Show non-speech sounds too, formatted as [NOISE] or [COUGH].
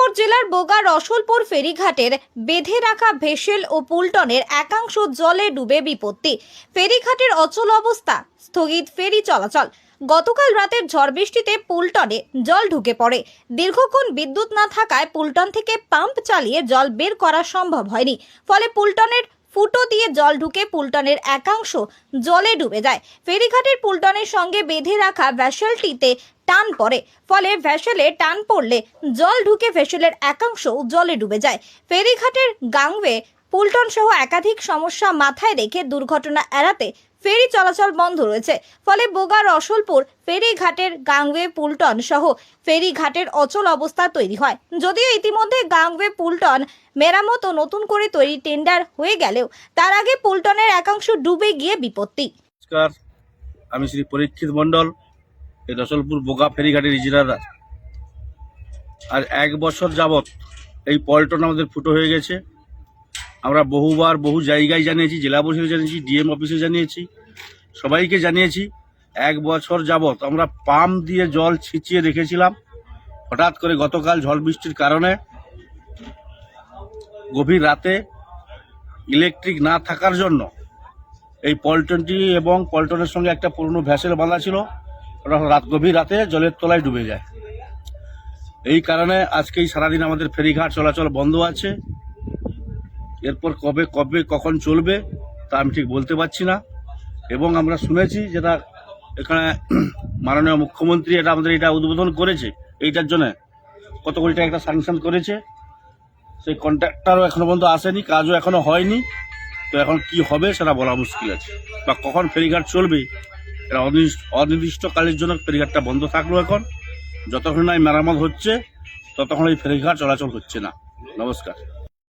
মেদিনীপুর জেলার বোগা রসুলপুর ফেরিঘাটের বেঁধে রাখা ভেসেল ও পুলটনের একাংশ জলে ডুবে বিপত্তি। ফেরিঘাটের অচল অবস্থা, স্থগিত ফেরি চলাচল। গতকাল রাতের ঝড় বৃষ্টিতে পুলটনে জল ঢুকে পড়ে। দীর্ঘক্ষণ বিদ্যুৎ না থাকায় পুলটন থেকে পাম্প চালিয়ে জল বের করা সম্ভব হয়নি। ফলে পুলটনের ফুটো দিয়ে জল ঢুকে পুলটনের একাংশ জলে ডুবে যায়। ফেরিঘাটের পুলটনের সঙ্গে বেঁধে রাখা ভ্যাসেলটিতে টান পড়ে। ফলে ভ্যাসেলে টান পড়লে জল ঢুকে ভ্যাসেলের একাংশ জলে ডুবে যায়। ফেরিঘাটের গাংওয়ে পুলটন সহ একাধিক সমস্যা মাথায় রেখে দুর্ঘটনা এড়াতে ফেরি চলাচল বন্ধ রয়েছে। ফলে বোগা রসলপুর ফেরিঘাটের গাংওয়ে পুলটন সহ ফেরিঘাটের অচল অবস্থা তৈরি হয়। যদিও ইতিমধ্যে গাংওয়ে পুলটন মেরামত ও নতুন করে তৈরি টেন্ডার হয়ে গেলেও তার আগে পুলটনের একাংশ ডুবে গিয়ে বিপত্তি। নমস্কার, আমি শ্রী পরীক্ষিত মণ্ডল, এই রসলপুর বোগা ফেরিঘাটের ইজিরাদার আর এক বছর যাবৎ এই পল্টন আমাদের ফুটো হয়ে গেছে। আমরা বহুবার বহু জায়গায় জানিয়েছি, জেলা পরিষদে জানিয়েছি ডিএম অফিসে জানিয়েছি, সবাইকে জানিয়েছি, এক বছর যাবৎ আমরা পাম্প দিয়ে জল ছিঁচিয়ে রেখেছিলাম। হঠাৎ করে গতকাল ঝড় বৃষ্টির কারণে গভীর রাতে ইলেকট্রিক না থাকার জন্য এই পল্টনটি এবং পল্টনের সঙ্গে একটা পুরনো ভ্যাসেল বাঁধা ছিল রাত গভীর রাতে জলের তলায় ডুবে যায়। এই কারণে আজকেই সারাদিন আমাদের ফেরিঘাট চলাচল বন্ধ আছে। এরপর কবে কবে, কখন চলবে, তা আমি ঠিক বলতে পারছি না। এবং আমরা শুনেছি যেটা এখানে [CLEARS THROAT] মাননীয় মুখ্যমন্ত্রী এটা আমাদের এটা উদ্বোধন করেছে, এইটার জন্য। কত কোটি টাকা একটা স্যাংশন করেছে। সেই কন্ট্রাক্টারও এখনও পর্যন্ত আসেনি, কাজও এখনও হয়নি। তো এখন কি হবে সেটা বলা মুশকিল আছে। বা কখন ফেরিঘাট চলবে এটা অনির্দিষ্ট, অনির্দিষ্টকালের জন্য ফেরিঘাটটা বন্ধ থাকল এখন। যতক্ষণ না মেরামত হচ্ছে, ততক্ষণ এই ফেরিঘাট চলাচল হচ্ছে না। নমস্কার।